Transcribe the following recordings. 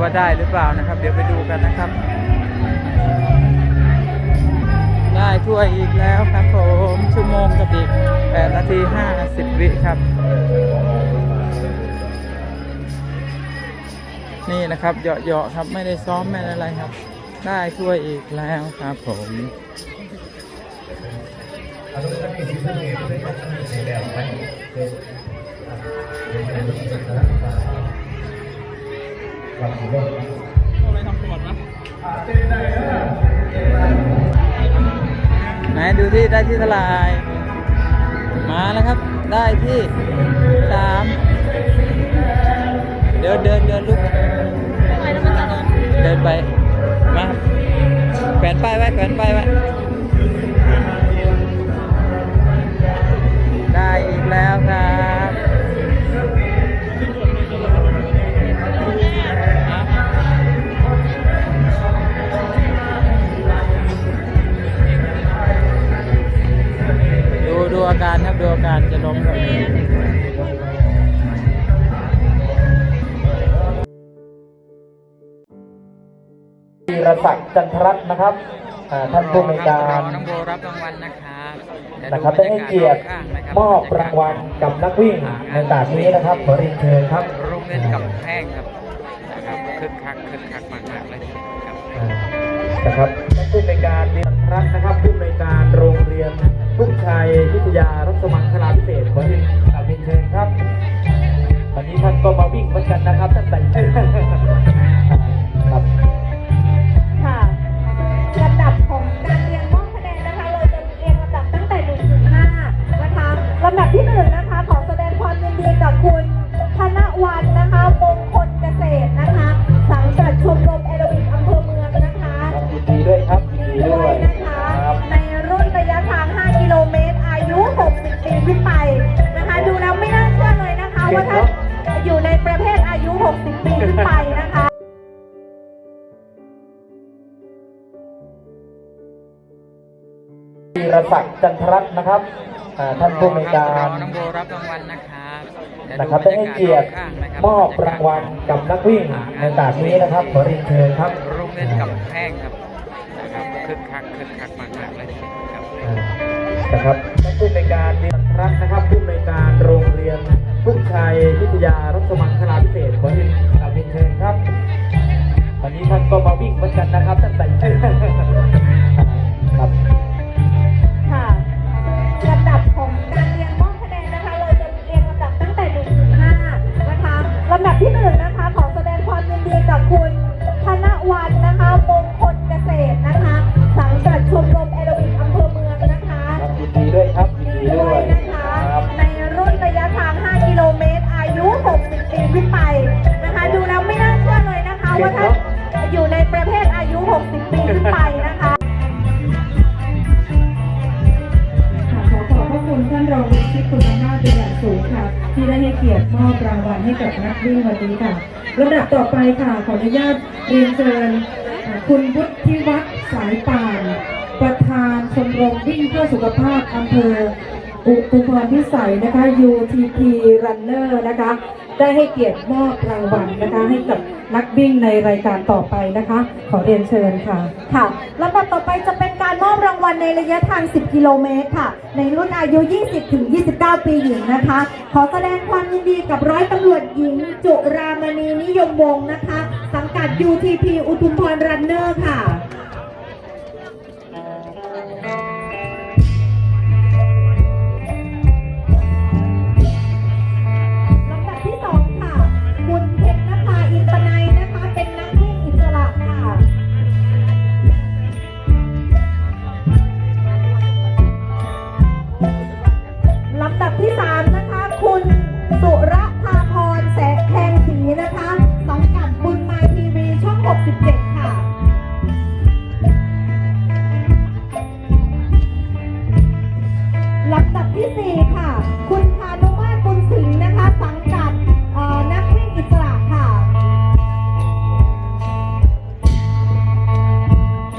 ว่าได้หรือเปล่านะครับ เดี๋ยวไปดูกันนะครับ ได้ถ้วยอีกแล้วครับผมชั่วโมงกับอีก8นาที50 วิครับ นี่นะครับเหยาะๆครับไม่ได้ซ้อมไม่ได้อะไรครับ ได้ถ้วยอีกแล้วครับผม ไหนดูที่ได้ที่เท่าไหร่มาแล้วครับ ได้ที่สามเดินเดินเดินลุกเดินไปมาแขวนป้ายไว้แขวนป้ายไว้ การครับดูอาการจะล้มครับวีรศักดิ์จันทรัตน์นะครับอ่าท่านผู้อำนวยการรอน้องโบรับรางวัลนะครับนะครับได้ให้เกียรติมอบรางวัลกับนักวิ่งในตากนี้นะครับขอเรียนเชิญครับโรงเรียนกับแพงครับนะครับคึกคักคึกคักมากๆเลยครับอ่านะครับท่านผู้อำนวยการวีรศักดิ์นะครับผู้อำนวยการโรง ทุกชัยวิทยารัชมังคลาพิเศษขอเรียนกราบเรียนเชิญครับวันนี้ท่านก็มาวิ่งเหมือนกันนะครับท่านใส่เอยู่ในประเภทอายุ 60 ปีขึ้นไปนะคะวีรศักดิ์จันทรัตน์นะครับอ่าท่านผู้อำนวยการรอน้องโบรับรางวัลนะครับนะครับได้ให้เกียรติมอบรางวัลกับนักวิ่งในตากนี้นะครับขอเรียนเชิญครับโรงเรียนกับแพงครับนะครับคึกคักคึกคักมากๆเลยครับ อ่านะครับท่านผู้อำนวยการวีรศักดิ์นะครับผู้อำนวยการโรงเรียน ทุ่งชัยวิทยารัชมังคลาพิเศษขอเรียนกราบเรียนเชิญครับวันนี้ท่านก็มาวิ่งเหมือนกันนะครับท่านใส่ 60 ปีขึ้นไปนะคะค่ะขอขอบพระคุณท่านรองวิชิตคุณอำนาจเป็นอย่างสูงค่ะ ที่ได้ให้เกียรติมอบรางวัลให้กับนักวิ่งวันนี้ค่ะลำดับต่อไปค่ะ ขออนุญาตเรียนเชิญคุณวุฒิวัฒน์สายป่านประธานชมรมวิ่งเพื่อสุขภาพอำเภออุทุมพรพิสัยนะคะ UTP Runner นะคะ ได้ให้เกียรติมอบรางวัลนะคะ ให้กับนักวิ่งในรายการต่อไปนะคะ ขอเรียนเชิญค่ะค่ะลำดับต่อไปจะเป็นการมอบรางวัลในระยะทาง 10 กิโลเมตรค่ะ ในรุ่นอายุ 20 ถึง 29 ปีหญิงนะคะ ขอแสดงความยินดีกับร้อยตำรวจหญิง จุรามณีนิยมวงศ์นะคะ สังกัด UTP อุทุมพรรันเนอร์ค่ะ ที่4ค่ะ คุณพานุมาตรบุญสิงห์นะคะ สังกัดนักวิ่งอิสระค่ะ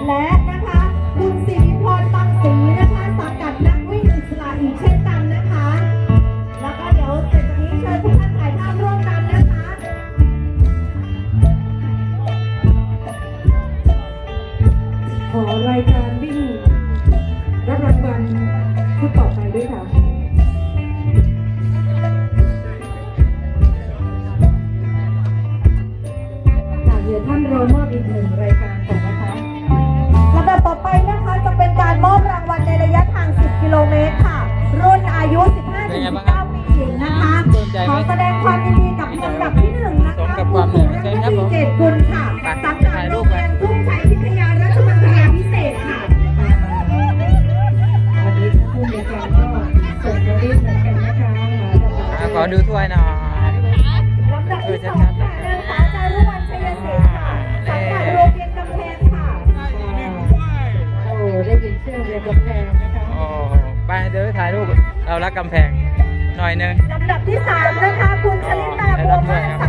และนะคะคุณสิริพรตังศรีนะคะสังกัดนักวิ่งอิสระอีกเช่นกันนะคะ แล้วก็เดี๋ยวเสร็จจากนี้เชิญทุกท่านถ่ายภาพร่วมกันนะคะขอรายการวิ่งรับรางวัลคู่ต่อไปด้วยค่ะ เดี๋ยวท่านรอมอบอีกหนึ่งรายการก่อนนะคะลำดับต่อไปนะคะจะเป็นการมอบรางวัลในระยะทาง 10 กิโลเมตรค่ะ รุ่นอายุ 15-19 ปีนะคะขอแสดงความยินดีกับลนดับที่หนึ่งนะคะผู้ถูกรางวัลที่เจ็ดคุณค่ะสำหรับโรงเรียนทุ่งชัยพิทยาราชบัณฑิตพิเศษค่ะวันนี้ผู้มีกก็ส่ตัวเลขเหมือกันขอดูถ้วยหน่อยลำดับที่สอง กำแพงนะคะโอ้ไปเดี๋ยวถ่ายรูปเรารักกำแพงหน่อยหนึงลำดับที่สามนะคะคุณชลิตาบัวมาศสังกัดโรง